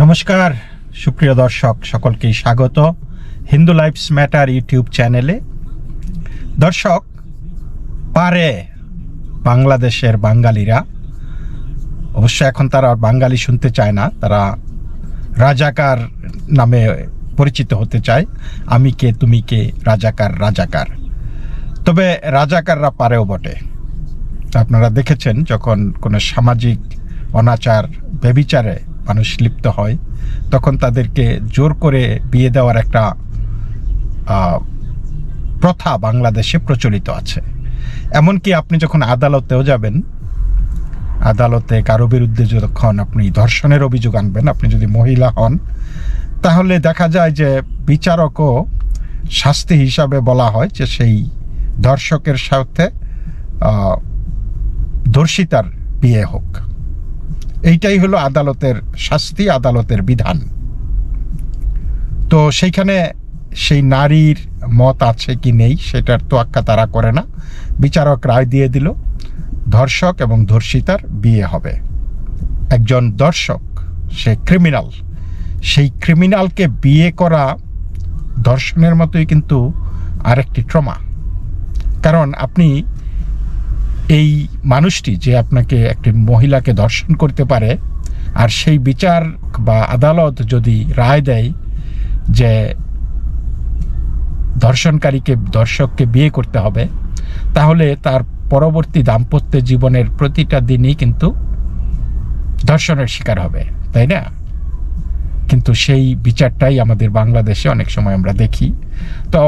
নমস্কার, সুপ্রিয় দর্শক, সকলকেই স্বাগত হিন্দু লাইফস ম্যাটার ইউটিউব চ্যানেলে। দর্শক, পারে বাংলাদেশের বাঙালিরা। অবশ্য এখন তারা বাঙালি শুনতে চায় না, তারা রাজাকার নামে পরিচিত হতে চায়। আমি কে, তুমি কে, রাজাকার রাজাকার। তবে রাজাকাররা পারেও বটে। আপনারা দেখেছেন যখন কোনো সামাজিক অনাচার, ব্যবিচারে মানুষ লিপ্ত হয়, তখন তাদেরকে জোর করে বিয়ে দেওয়ার একটা প্রথা বাংলাদেশে প্রচলিত আছে। এমনকি আপনি যখন আদালতেও যাবেন, আদালতে কারও বিরুদ্ধে যখন আপনি ধর্ষণের অভিযোগ আনবেন, আপনি যদি মহিলা হন, তাহলে দেখা যায় যে বিচারকও শাস্তি হিসাবে বলা হয় যে সেই ধর্ষকের সাথে ধর্ষিতার বিয়ে হোক। এইটাই হলো আদালতের শাস্তি, আদালতের বিধান। তো সেইখানে সেই নারীর মত আছে কি নেই, সেটার তোয়াক্কা তারা করে না। বিচারক রায় দিয়ে দিল, ধর্ষক এবং ধর্ষিতার বিয়ে হবে। একজন দর্শক সে ক্রিমিনাল সেই ক্রিমিনালকে বিয়ে করা ধর্ষণের মতোই কিন্তু আরেকটি ট্রমা কারণ আপনি এই মানুষটি যে আপনাকে একটি মহিলাকে দর্শন করতে পারে, আর সেই বিচার বা আদালত যদি রায় দেয় যে ধর্ষণকারীকে দর্শককে বিয়ে করতে হবে, তাহলে তার পরবর্তী দাম্পত্য জীবনের প্রতিটা দিনই কিন্তু ধর্ষণের শিকার হবে, তাই না? কিন্তু সেই বিচারটাই আমাদের বাংলাদেশে অনেক সময় আমরা দেখি। তো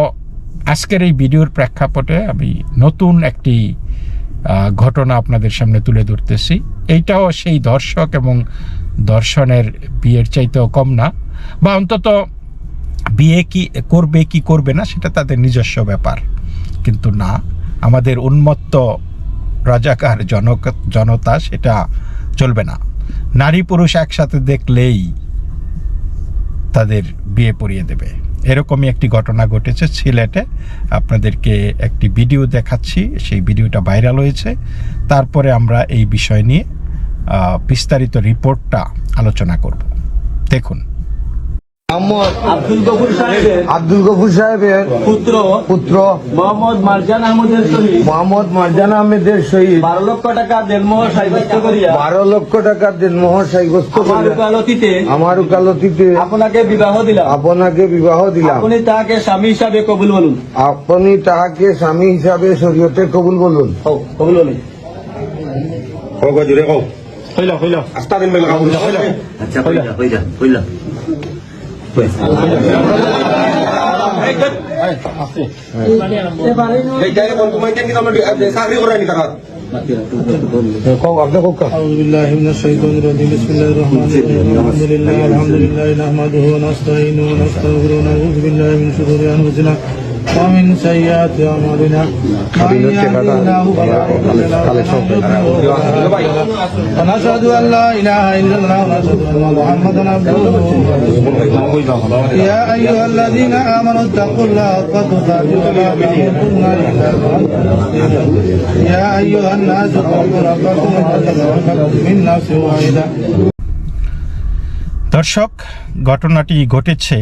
আজকের এই ভিডিওর প্রেক্ষাপটে আমি নতুন একটি ঘটনা আপনাদের সামনে তুলে ধরতেছি। এইটাও সেই দর্শক এবং দর্শনের বিয়ের চাইতেও কম না। বা অন্তত বিয়ে কি, করবে কি করবে না, সেটা তাদের নিজস্ব ব্যাপার। কিন্তু না, আমাদের উন্মত্ত রাজাকার জনক, জনতা সেটা চলবে না। নারী পুরুষ একসাথে দেখলেই তাদের বিয়ে পড়িয়ে দেবে। এরকমই একটি ঘটনা ঘটেছে। সিলেটে আপনাদেরকে একটি ভিডিও দেখাচ্ছি। সেই ভিডিওটা ভাইরাল হয়েছে। তারপরে আমরা এই বিষয় নিয়ে বিস্তারিত রিপোর্টটা আলোচনা করব। দেখুন। মোহাম্মদ আব্দুল গফুর সাহেবের আব্দুল গফুর সাহেবের পুত্র পুত্র মোহাম্মদ মারজান আহমদের সহিত মোহাম্মদ মারজান আহমেদের সহিত বারো লক্ষ টাকা দেড়মোহ সাব্যস্ত করিয়া বারো লক্ষ টাকার দিনমোহর সাব্যস্ত আমার করে উকালতিতে আমার উকালতিতে আপনাকে বিবাহ দিলাম। আপনাকে বিবাহ দিলাম। আপনি তাহাকে স্বামী হিসাবে কবুল বলুন। আপনি তাহাকে স্বামী হিসাবে শরীয়তে কবুল বলুন। কবুল বলুন। কও কও কও হইল হইল। আস্তা দিন বেলা কাবুল হইল। আচ্ছা কইলা কইলা কইলা এইটাই কোন তুমি কেন আমরা চাকরি করাই নি তারা কও আপনি কোক أعوذ بالله من الشيطان الرجيم بسم الله الرحمن الرحيم الحمد لله الحمد لله نحمده ونستعينه ونستغفره ونعوذ بالله من شرور أنفسنا ومن سيئات أعمالنا من يهده الله فلا مضل له ومن يضلل فلا هادي له ونشهد أن لا إله إلا الله ونشهد أن محمدا عبده ورسوله يا أيها الذين آمنوا اتقوا الله حق تقاته ولا تموتن إلا وأنتم مسلمون يا أيها الناس اتقوا ربكم الذي خلقكم من نفس واحدة দর্শক ঘটনাটি ঘটেছে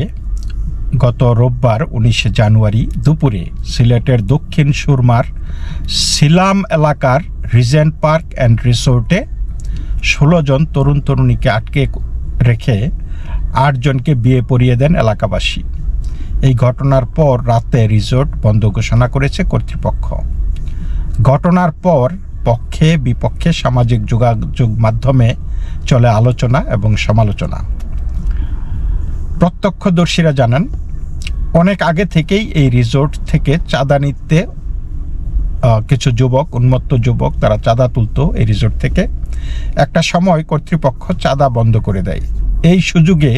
গত রোববার উনিশে জানুয়ারি দুপুরে সিলেটের দক্ষিণ সুরমার সিলাম এলাকার রিজেন্ট পার্ক অ্যান্ড রিসোর্টে ষোলো জন তরুণ তরুণীকে আটকে রেখে আটজনকে বিয়ে পড়িয়ে দেন এলাকাবাসী। এই ঘটনার পর রাতে রিসোর্ট বন্ধ ঘোষণা করেছে কর্তৃপক্ষ। ঘটনার পর পক্ষে বিপক্ষে সামাজিক যোগাযোগ মাধ্যমে চলে আলোচনা এবং সমালোচনা। প্রত্যক্ষদর্শীরা জানান, অনেক আগে থেকেই এই রিসোর্ট থেকে চাঁদা নিতে কিছু যুবক, উন্মত্ত যুবক, তারা চাঁদা তুলতো এই রিসোর্ট থেকে। একটা সময় কর্তৃপক্ষ চাঁদা বন্ধ করে দেয়। এই সুযোগে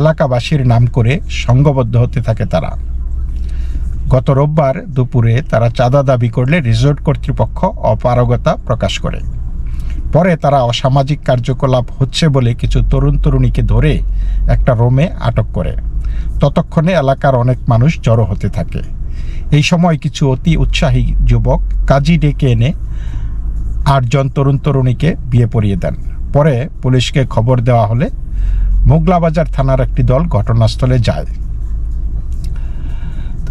এলাকাবাসীর নাম করে সংঘবদ্ধ হতে থাকে তারা। গত রোববার দুপুরে তারা চাঁদা দাবি করলে রিসোর্ট কর্তৃপক্ষ অপারগতা প্রকাশ করে। পরে তারা অসামাজিক কার্যকলাপ হচ্ছে বলে কিছু তরুণ তরুণীকে ধরে একটা রোমে আটক করে। ততক্ষণে এলাকার অনেক মানুষ জড়ো হতে থাকে। এই সময় কিছু অতি উৎসাহী যুবক কাজী ডেকে এনে আটজন তরুণ তরুণীকে বিয়ে পড়িয়ে দেন। পরে পুলিশকে খবর দেওয়া হলে মোগলাবাজার থানার একটি দল ঘটনাস্থলে যায়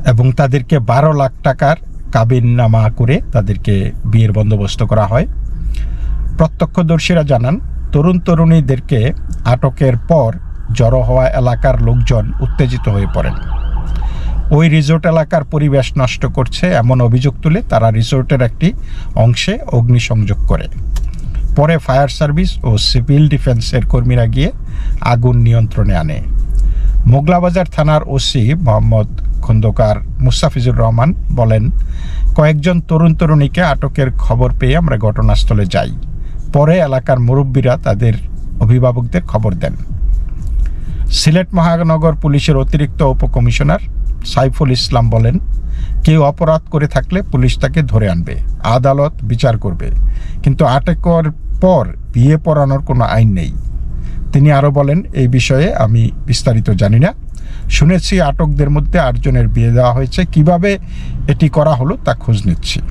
এবং তাদেরকে বারো লাখ টাকার কাবিননামা করে তাদেরকে বিয়ের বন্দোবস্ত করা হয়। প্রত্যক্ষদর্শীরা জানান, তরুণ তরুণীদেরকে আটকের পর জড়ো হওয়া এলাকার লোকজন উত্তেজিত হয়ে পড়েন। ওই রিসোর্ট এলাকার পরিবেশ নষ্ট করছে এমন অভিযোগ তুলে তারা রিসোর্টের একটি অংশে অগ্নিসংযোগ করে। পরে ফায়ার সার্ভিস ও সিভিল ডিফেন্সের কর্মীরা গিয়ে আগুন নিয়ন্ত্রণে আনে। মোগলাবাজার থানার ওসি মোহাম্মদ খন্দকার মুস্তাফিজুর রহমান বলেন, কয়েকজন তরুণ তরুণীকে আটকের খবর পেয়ে আমরা ঘটনাস্থলে যাই। পরে এলাকার মুরব্বীরা তাদের অভিভাবকদের খবর দেন। সিলেট মহানগর পুলিশের অতিরিক্ত উপকমিশনার সাইফুল ইসলাম বলেন, কেউ অপরাধ করে থাকলে পুলিশ তাকে ধরে আনবে, আদালত বিচার করবে। কিন্তু আটকের পর বিয়ে পড়ানোর কোনো আইন নেই। তিনি আরও বলেন, এই বিষয়ে আমি বিস্তারিত জানি না। শুনেছি আটকদের মধ্যে আটজনের বিয়ে দেওয়া হয়েছে। কীভাবে এটি করা হলো তা খোঁজ নিচ্ছি।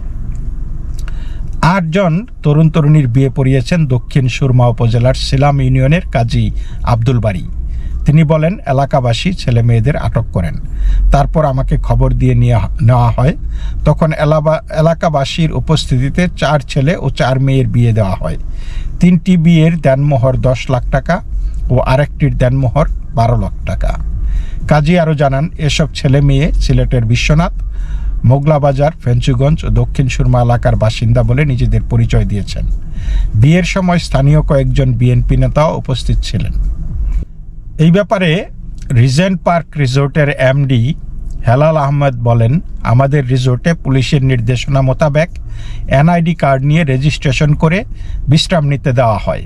আটজন তরুণ তরুণীর বিয়ে পড়িয়েছেন দক্ষিণ সুরমা উপজেলার সিলাম ইউনিয়নের কাজী আব্দুল বাড়ি তিনি বলেন, এলাকাবাসী ছেলে মেয়েদের আটক করেন। তারপর আমাকে খবর দিয়ে নিয়ে নেওয়া হয়। তখন এলাকাবাসীর উপস্থিতিতে চার ছেলে ও চার মেয়ের বিয়ে দেওয়া হয়। তিনটি বিয়ের দেনমোহর দশ লাখ টাকা ও আরেকটির দেনমোহর বারো লাখ টাকা। কাজী আরও জানান, এসব ছেলে মেয়ে সিলেটের বিশ্বনাথ মোগলাবাজার, ফেঞ্চুগঞ্জ ও দক্ষিণ সুরমা এলাকার বাসিন্দা বলে নিজেদের পরিচয় দিয়েছেন। বিয়ের সময় স্থানীয় কয়েকজন বিএনপি নেতাও উপস্থিত ছিলেন। এই ব্যাপারে রিজেন্ট পার্ক রিসোর্টের এমডি হেলাল আহমেদ বলেন, আমাদের রিসোর্টে পুলিশের নির্দেশনা মোতাবেক এনআইডি কার্ড নিয়ে রেজিস্ট্রেশন করে বিশ্রাম নিতে দেওয়া হয়।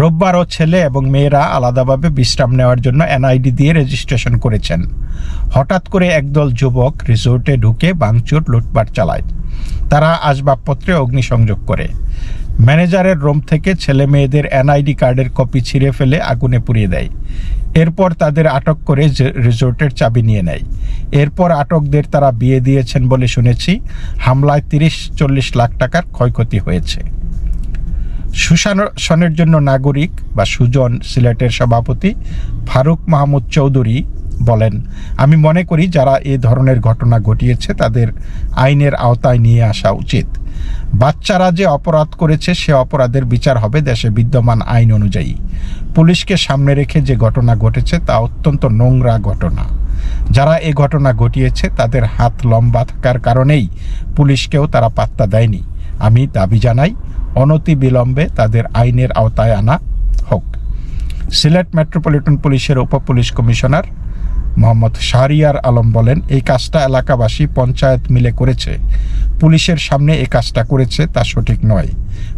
রোববারও ছেলে এবং মেয়েরা আলাদাভাবে বিশ্রাম নেওয়ার জন্য এনআইডি দিয়ে রেজিস্ট্রেশন করেছেন। হঠাৎ করে একদল যুবক রিসোর্টে ঢুকে ভাঙচুর, লুটপাট চালায়। তারা আসবাবপত্রে অগ্নিসংযোগ করে। ম্যানেজারের রুম থেকে ছেলে মেয়েদের এনআইডি কার্ডের কপি ছিঁড়ে ফেলে আগুনে পুড়িয়ে দেয়। এরপর তাদের আটক করে রিসোর্টের চাবি নিয়ে নেয়। এরপর আটকদের তারা বিয়ে দিয়েছেন বলে শুনেছি। হামলায় তিরিশ, চল্লিশ লাখ টাকার ক্ষয়ক্ষতি হয়েছে। সুশাসনের জন্য নাগরিক বা সুজন সিলেটের সভাপতি ফারুক মাহমুদ চৌধুরী বলেন, আমি মনে করি যারা এ ধরনের ঘটনা ঘটিয়েছে তাদের আইনের আওতায় নিয়ে আসা উচিত। বাচ্চারা যে অপরাধ করেছে সে অপরাধের বিচার হবে দেশে বিদ্যমান আইন অনুযায়ী। পুলিশকে সামনে রেখে যে ঘটনা ঘটেছে তা অত্যন্ত নোংরা ঘটনা। যারা এ ঘটনা ঘটিয়েছে তাদের হাত লম্বা থাকার কারণেই পুলিশকেও তারা পাত্তা দেয়নি। আমি দাবি জানাই অনতি বিলম্বে তাদের আইনের আওতায় আনা হোক। সিলেট মেট্রোপলিটন পুলিশের উপ পুলিশ কমিশনার মোহাম্মদ শাহরিয়ার আলম বলেন, এই কাজটা এলাকাবাসী পঞ্চায়েত মিলে করেছে। পুলিশের সামনে এই কাজটা করেছে তা সঠিক নয়।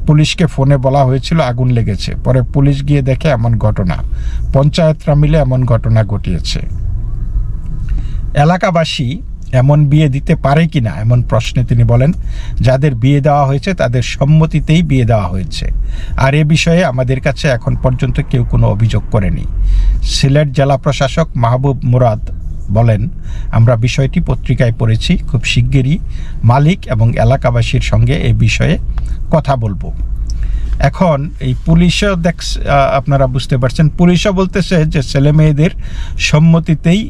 পুলিশকে ফোনে বলা হয়েছিল, আগুন লেগেছে। পরে পুলিশ গিয়ে দেখে এমন ঘটনা। পঞ্চায়েতরা মিলে এমন ঘটনা ঘটিয়েছে। এলাকাবাসী এমন বিয়ে দিতে পারে কি না এমন প্রশ্নে তিনি বলেন, যাদের বিয়ে দেওয়া হয়েছে তাদের সম্মতিতেই বিয়ে দেওয়া হয়েছে। আর এ বিষয়ে আমাদের কাছে এখন পর্যন্ত কেউ কোনো অভিযোগ করেনি। সিলেট জেলা প্রশাসক মাহবুব মুরাদ বলেন, আমরা বিষয়টি পত্রিকায় পড়েছি, খুব শিগগিরই মালিক এবং এলাকাবাসীর সঙ্গে এ বিষয়ে কথা বলব। এখন এই পুলিশও দেখ আপনারা বুঝতে পারছেন, পুলিশও বলতেছে যে ছেলে মেয়েদের সম্মতিতেই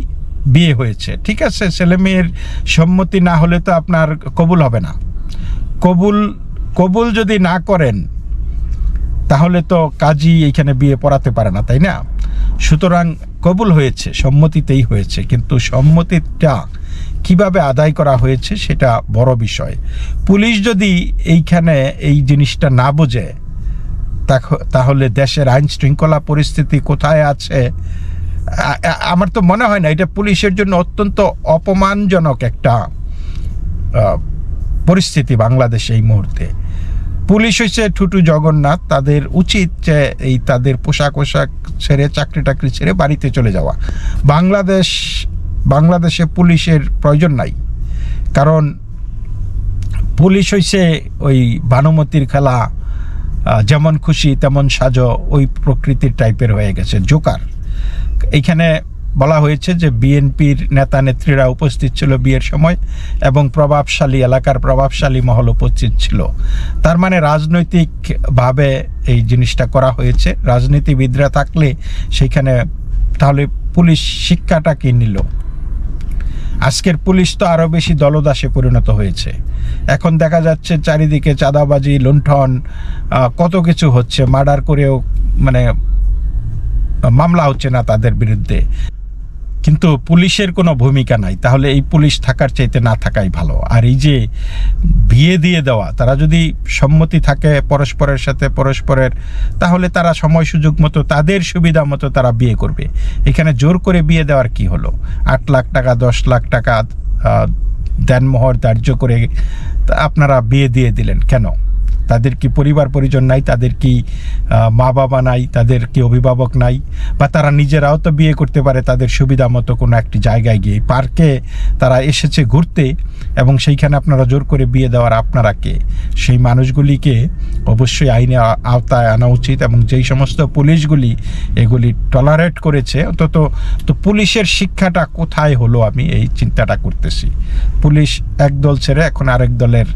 বিয়ে হয়েছে। ঠিক আছে? ছেলে মেয়ের সম্মতি না হলে তো আপনার কবুল হবে না। কবুল কবুল যদি না করেন, তাহলে তো কাজী এইখানে বিয়ে পড়াতে পারে না, তাই না? সুতরাং কবুল হয়েছে, সম্মতিতেই হয়েছে। কিন্তু সম্মতিটা কীভাবে আদায় করা হয়েছে সেটা বড় বিষয়। পুলিশ যদি এইখানে এই জিনিসটা না বোঝে তাহলে দেশের আইন শৃঙ্খলা পরিস্থিতি কোথায় আছে? আমার তো মনে হয় না, এটা পুলিশের জন্য অত্যন্ত অপমানজনক একটা পরিস্থিতি বাংলাদেশে এই মুহূর্তে। পুলিশ হচ্ছে ঠুটু জগন্নাথ, তাদের উচিত যে এই তাদের পোশাক পোশাক ছেড়ে, চাকরি টাকরি ছেড়ে বাড়িতে চলে যাওয়া। বাংলাদেশ, বাংলাদেশে পুলিশের প্রয়োজন নাই। কারণ পুলিশ হইছে ওই ভানুমতির খেলা যেমন খুশি তেমন সাজো, ওই প্রকৃতির টাইপের হয়ে গেছে, জোকার। এইখানে বলা হয়েছে যে বিএনপির নেতা নেত্রীরা উপস্থিত ছিল বিয়ের সময় এবং প্রভাবশালী এলাকার প্রভাবশালী মহল উপস্থিত ছিল। তার মানে রাজনৈতিকভাবে এই জিনিসটা করা হয়েছে। রাজনীতিবিদরা থাকলে সেইখানে তাহলে পুলিশ শিক্ষাটা কি নিল? আজকের পুলিশ তো আরও বেশি দলদাসে পরিণত হয়েছে। এখন দেখা যাচ্ছে চারিদিকে চাঁদাবাজি, লুণ্ঠন কত কিছু হচ্ছে। মার্ডার করেও মানে মামলা হচ্ছে না তাদের বিরুদ্ধে। কিন্তু পুলিশের কোনো ভূমিকা নাই, তাহলে এই পুলিশ থাকার চাইতে না থাকাই ভালো। আর এই যে বিয়ে দিয়ে দেওয়া, তারা যদি সম্মতি থাকে পরস্পরের সাথে পরস্পরের, তাহলে তারা সময় সুযোগ মতো, তাদের সুবিধা মতো তারা বিয়ে করবে। এখানে জোর করে বিয়ে দেওয়ার কি হলো? আট লাখ টাকা, দশ লাখ টাকা দেনমোহর ধার্য করে আপনারা বিয়ে দিয়ে দিলেন কেন? তাদের কি পরিবার পরিজন নাই, তাদের কি মা বাবা নাই, তাদের কি অভিভাবক নাই, বা তারা নিজেরাও তো বিয়ে করতে পারে, তাদের সুবিধা মতো কোনো একটি জায়গায় গিয়ে পার্কে তারা এসেছে ঘুরতে এবং সেইখানে আপনারা জোর করে বিয়ে দেওয়ার আপনারা কে? সেই মানুষগুলিকে অবশ্যই আইনে আওতায় আনা উচিত এবং যেই সমস্ত পুলিশগুলি এগুলি টলারেট করেছে, অন্তত তো পুলিশের শিক্ষাটা কোথায় হলো আমি এই চিন্তাটা করতেছি। পুলিশ এক দল ছেড়ে এখন আরেক দলের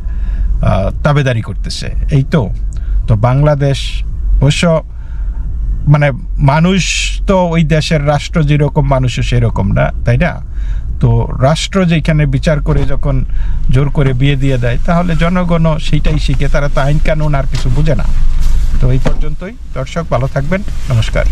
তাবেদারি করতেছে। এই তো। তো বাংলাদেশ অবশ্য মানে মানুষ তো ওই দেশের রাষ্ট্র যেরকম, মানুষও সেরকম না, তাই না? তো রাষ্ট্র যেখানে বিচার করে যখন জোর করে বিয়ে দিয়ে দেয়, তাহলে জনগণও সেইটাই শিখে, তারা তো আইন কানুন আর কিছু বুঝে না। তো এই পর্যন্তই। দর্শক, ভালো থাকবেন। নমস্কার।